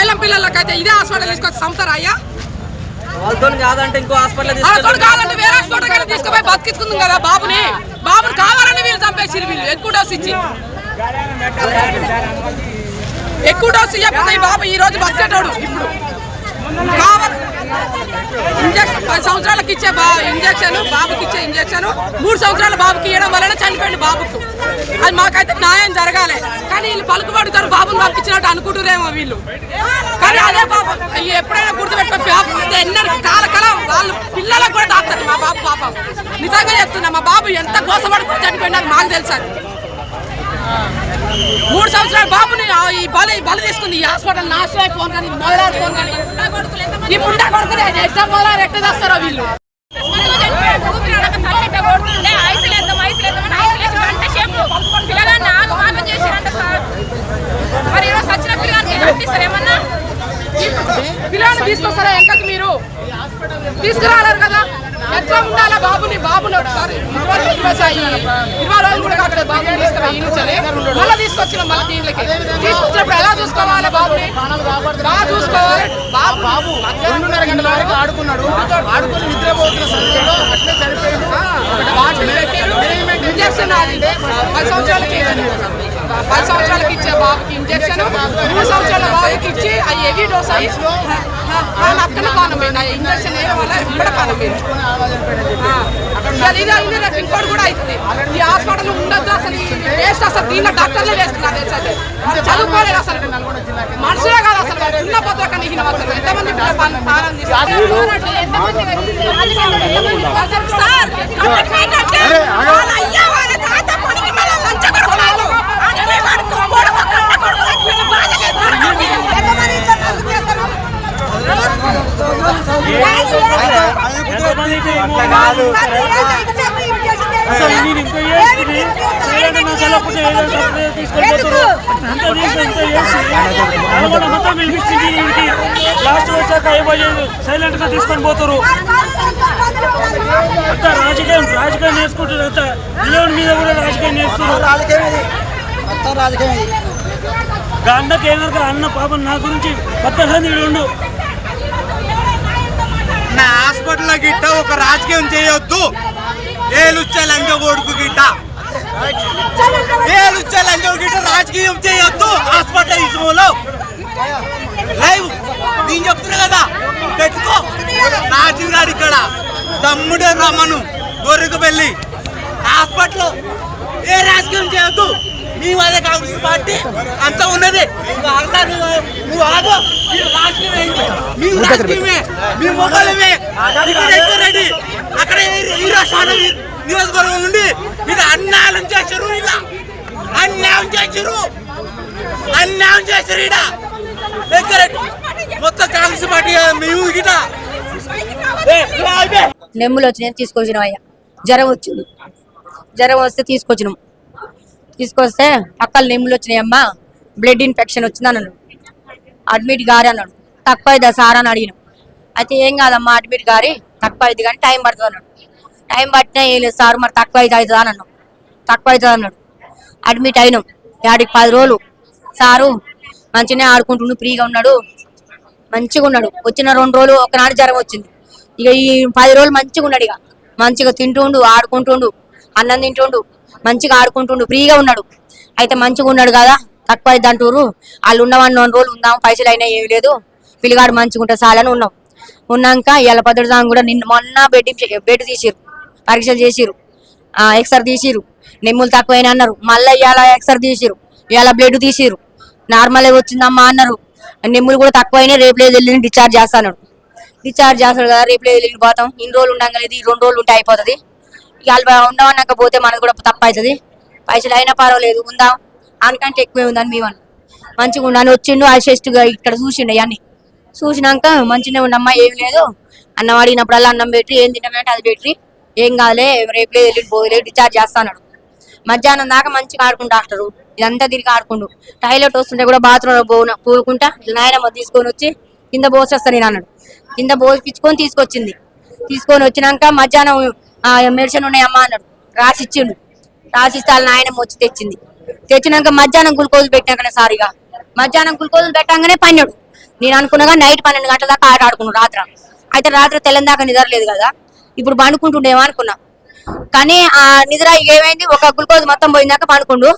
పిల్లం పిల్లలకైతే ఇదే హాస్పిటల్ తీసుకొచ్చి చంపుతారా అయ్యా? వాళ్ళతో కాదంటే ఇంకో హాస్పిటల్ వేరే హాస్పిటల్ తీసుకుపోయి బతికించుకుందాం కదా బాబుని. బాబుని కావాలని వీళ్ళు చంపేసి వీళ్ళు. ఎక్కువ డోస్ ఇచ్చి. ఎక్కువ డోస్ ఇవ్వకపోతే బాబు ఈ రోజు బతికేటోడు ఇప్పుడు. కావాలి. ఇంజక్షన్ పది సంవత్సరాలకు ఇచ్చే బా ఇంజక్షన్ బాబుకి ఇచ్చే ఇంజక్షన్ మూడు సంవత్సరాల బాబుకి ఇవ్వడం వలన చనిపోయింది బాబుకు. అది మాకైతే న్యాయం జరగాలి. కానీ వీళ్ళు పంపించినట్టు అనుకుంటున్నారేమో వీళ్ళు. కానీ అదే పాపం అయ్యి ఎప్పుడైనా గుర్తుపెట్టుకో బాబు ఎన్నడూ వాళ్ళు పిల్లలకు కూడా డాక్టర్ మా బాబు పాపం. నిజంగా చెప్తున్నా మా బాబు ఎంత కోసపడుకుని చనిపోయినా మాకు తెలుసు అది. మూడు సంవత్సరాల బాబుని ఈ బలి బలి తీసుకుంది ఈ హాస్పిటల్ నాశనం ఫోన్ కానీ మొదలారు ఫోన్ కానీ. ఈ ముండా కొడుకునే ఎగ్జామ్ మొదలారు ఎట్లా చేస్తారో వీళ్ళు. తీసుకురాలేరు కదా. ఎట్లా ఉండాలా బాబుని? బాబుని ఒకసారి ఇరవై రోజులు కూడా కాదు బాబుని తీసుకురా మళ్ళీ తీసుకొచ్చిన మళ్ళీ దీంట్లోకి. తీసుకొచ్చినప్పుడు ఎలా చూసుకోవాలి బాబుని? బాగా చూసుకోవాలి? బాబు బాబు రెండున్నర గంటల వరకు ఆడుకున్నాడు. ఆడుకొని నిద్రపోతున్న సమయంలో అట్లే పెట్టారు ఇంజక్షన్ అది పది సంవత్సరాలకి పది సంవత్సరాలకి ఇచ్చే బాబుకి ఇంజక్షన్ మూడు సంవత్సరాల బాబుకి ఇచ్చి ఆ హెవీ డోస్ అయ్యి అక్కడ పానం పోయింది ఆ ఇంజక్షన్ వేయడం వల్ల ఆ. అది ఇది అయింది రేపు ఇంకోటి కూడా అవుతుంది. ఈ హాస్పిటల్ ఉండద్దు అసలు వేస్ట్ అసలు దీనిలో డాక్టర్లే తెలుసు అది చదువుకోలేదు అసలు. మనుషులే కాదు అసలు చిన్న పత్రిక నిహిన అసలు. ఎంతమంది పాలన పాలన అసలు నేను ఇంత ఏదైనా నా అంత చేసి ఇంత చేసి నల్గొండ మొత్తం పిలిపిస్తుంది ఇంటికి లాస్ట్ వచ్చాక అయిపోయేది సైలెంట్గా తీసుకొని పోతారు అంత రాజకీయం రాజకీయం నేర్చుకుంటారు అంత దేవుని మీద కూడా రాజకీయం నేర్చుకుంటారు రాజకీయం అన్నకి ఏమన్నా అన్న పాపం నా గురించి సంది ఉండు నా హాస్పిటల్ గిట్ట ఒక రాజకీయం చేయొద్దు. ఏలుచ్చే లంజ కొడుకు గిట్ట. ఏలుచ్చే లంగ గిట్ట రాజకీయం చేయొద్దు. హాస్పిటల్ విషయంలో లైవ్. నేను చెప్తున్నా కదా. పెట్టుకో. రాజీవ్ గారు ఇక్కడ. తమ్ముడే రమ్మను గొర్రెకు వెళ్ళి హాస్పిటల్ ఏ రాజకీయం చేయొద్దు. మీ వాళ్ళ కాంగ్రెస్ పార్టీ. అంతా ఉన్నది. నువ్వు నువ్వు ఆగు. అక్కడ ఈ- రాష్ట్రాలు నియోజకవర్గం నుండి ఇది చేశారు ఇలా అన్యాయం చేశారు అన్యాయం చేశారు ఇడ మొత్తం కాంగ్రెస్ పార్టీ మేము గిట. నెమ్ములు వచ్చినాయి తీసుకొచ్చినాం అయ్యా. జ్వరం వచ్చింది జ్వరం వస్తే తీసుకొచ్చినాం. తీసుకొస్తే పక్కన నెమ్ములు వచ్చినాయి అమ్మా బ్లడ్ ఇన్ఫెక్షన్ వచ్చింది అన్నాడు. అడ్మిట్ గారి అన్నాడు. తక్కువ అవుతుందా సార్ అని అడిగినాం. అయితే ఏం కాదమ్మా అడ్మిట్ గారి? తక్కువ అవుతుంది కానీ టైం పడుతుంది అన్నాడు. టైం పట్టినా ఏం లేదు సార్ మరి తక్కువ అయితే అవుతుందా అని అన్నాం తక్కువ అవుతుంది అన్నాడు. అడ్మిట్ అయినాం. యాడికి పది రోజులు. సారు మంచిగానే ఆడుకుంటుండు ఫ్రీగా ఉన్నాడు. మంచిగా ఉన్నాడు. వచ్చిన రెండు రోజులు ఒకనాడు జ్వరం వచ్చింది. ఇక ఈ పది రోజులు మంచిగా ఉన్నాడు ఇక. మంచిగా తింటుండు ఆడుకుంటుండు అన్నం తింటుండు మంచిగా ఆడుకుంటుండు ఫ్రీగా ఉన్నాడు. అయితే మంచిగా ఉన్నాడు కదా తక్కువ అయింది అంటారు వాళ్ళు ఉన్నవాడిని రెండు రోజులు ఉందాం పైసలు అయినా ఏమి లేదు. పిల్లగాడు మంచిగా చాలని ఉన్నాం. ఉన్నాక ఇవాళ పద్దుడు దాకా కూడా నిన్న మొన్న బెడ్ బెడ్ తీసిరు పరీక్షలు చేసిరు ఎక్సర్ తీసిరు నెమ్ములు తక్కువైన అన్నారు. మళ్ళీ ఇవాళ ఎక్సర్ తీసిరు ఇవాళ బ్లడ్ తీసిరు నార్మల్గా వచ్చిందమ్మా అన్నారు. నెమ్ములు కూడా తక్కువైనా రేపు లేదు వెళ్ళి డిశ్చార్జ్ చేస్తాను డిశ్చార్జ్ చేస్తాడు కదా రేపు లేదు వెళ్ళి పోతాం. ఇన్ని రోజులు ఉండగలేదు ఈ రెండు రోజులు ఉంటే అయిపోతుంది. ఇవాళ ఉండమన్నాక పోతే మనకు కూడా తప్పు అవుతుంది పైసలు అయినా పర్వాలేదు. ఉందాం. అనకంటే ఎక్కువే ఉందని మేము అన్నాం. మంచిగా ఉండని వచ్చిండు. ఆ ఇక్కడ చూసిండు అవన్నీ చూసినాక మంచిగా ఉండమ్మా ఏం లేదు. అన్నం అడిగినప్పుడల్లా అన్నం పెట్టి ఏం తినమంటే అది పెట్టి ఏం కాదులే రేపు లేదు వెళ్ళి పోలే డిశ్చార్జ్ చేస్తాడు మధ్యాహ్నం దాకా మంచిగా ఆడుకుంటా డాక్టరు ఇదంతా తిరిగి ఆడుకుండు. టాయిలెట్ వస్తుంటే కూడా బాత్రూంలో పోన పోకుంటా నాయనమ్మ తీసుకొని వచ్చి కింద పోసేస్తాను నేను అన్నాడు. కింద పోపించుకొని తీసుకొచ్చింది. తీసుకొని వచ్చినాక మధ్యాహ్నం మెడిసిన్ ఉన్నాయమ్మా అన్నాడు. రాసిచ్చిండు రాసిస్తే వాళ్ళ నాయనమ్మ వచ్చి తెచ్చింది. తెచ్చినాక మధ్యాహ్నం గ్లూకోజ్ పెట్టినాకనే సారిగా. మధ్యాహ్నం గ్లూకోజ్ పెట్టంగానే పన్నాడు. నేను అనుకున్నగా నైట్ పన్నెండు గంటల దాకా ఆట ఆడుకున్నాడు రాత్ర. అయితే రాత్రి తెల్లని దాకా నిద్రలేదు కదా. ఇప్పుడు పండుకుంటుండేమో అనుకున్నా. కానీ ఆ నిద్ర ఏమైంది? ఒక గ్లూకోజ్ మొత్తం పోయిందాక పండుకుండు.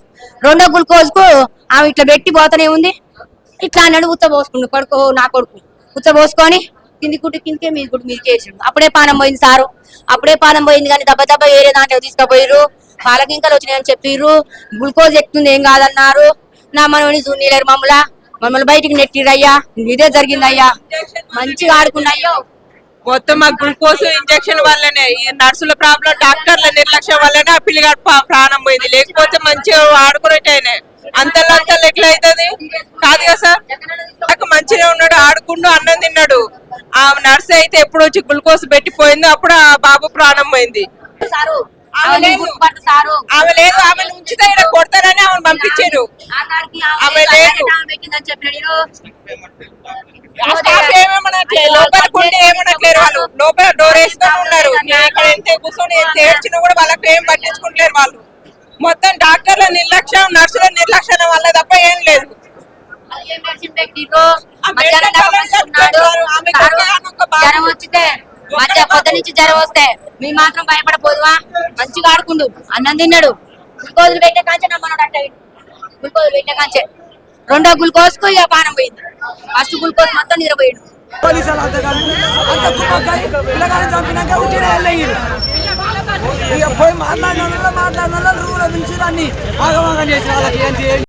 రెండో గ్లూకోజ్కు ఆమె ఇట్లా పెట్టి పోతూనే ఉంది. ఇట్లా అన్నాడు ఉత్త పోసుకుండు కొడుకు నా కొడుకు. ఉత్త పోసుకొని కింది కుట్టు కిందకే మీద కుట్టు మీదకి చేసిండు. అప్పుడే పానం పోయింది సారు. అప్పుడే పానం పోయింది కానీ దెబ్బ దెబ్బ వేరే దాంట్లో తీసుకుపోయిర్రు. పాలకింకలు వచ్చినాయని చెప్పిర్రు. గ్లూకోజ్ ఎక్కుతుంది ఏం కాదన్నారు. నా మనవని జూనియర్ మమ్మలా. మమ్మల్ని బయటికి నెట్టిరయ్యా. ఇదే జరిగిందయ్యా. మంచిగా ఆడుకున్నాయ్యో. మొత్తం ఆ గ్లూకోజ్ ఇంజెక్షన్ వల్లనే ఈ నర్సుల ప్రాబ్లం డాక్టర్ల నిర్లక్ష్యం వల్లనే ఆ పిల్లగాడు ప్రాణం పోయింది. లేకపోతే మంచిగా ఆడుకునేటైనా. అంతలో అంతలో ఎట్లా అవుతుంది కాదు కదా సార్. నాకు మంచిగా ఉన్నాడు ఆడుకుంటూ అన్నం తిన్నాడు. ఆ నర్స్ అయితే ఎప్పుడు వచ్చి గ్లూకోజ్ పెట్టిపోయిందో అప్పుడు ఆ బాబు ప్రాణం పోయింది. సారు ఆమె లేదు. ఆమె ఉంచితే ఇక్కడ కొడతారని ఆమెను పంపించారు. ఆమె లేదు. ఆమె పెట్టిందని చెప్పినాడు ఆ స్టాఫ్ ఏమనట్లేదు లోపలికి ఉండి ఏమనట్లేరు వాళ్ళు లోపల డోర్ వేసుకొని ఉన్నారు. నేను ఇక్కడ ఎంత కూర్చొని ఎంత ఏడ్చినా కూడా వాళ్ళకి ఏం పట్టించుకుంటలేరు వాళ్ళు. మొత్తం డాక్టర్ల నిర్లక్ష్యం నర్సుల నిర్లక్ష్యం వల్ల తప్ప ఏం లేదు. జ్వరం వచ్చితే మధ్య పొద్దు నుంచి జ్వరం వస్తే మీ మాత్రం భయపడపోదువా? మంచిగా ఆడుకుండు. అన్నం తిన్నాడు. గ్లూకోజులు పెట్టే కాంచే నమ్మన్నాడు అంటే గ్లూకోజులు పెట్టే కాంచే. రెండో గ్లూకోజ్కు ఇక పానం పోయింది. ఫస్ట్ గ్లూకోజ్ మొత్తం నిద్రపోయాడు. పోలీసులు అంత అంత కుమ్మక్కై పిల్లగాని చంపినాక ఉట్టిన వెళ్ళయ్యారు. ఇక పోయి మాట్లాడిన మాట్లాడిన రూల రూల్ నుంచి దాన్ని ఆగమాగం చేసిన వాళ్ళకి ఏంటి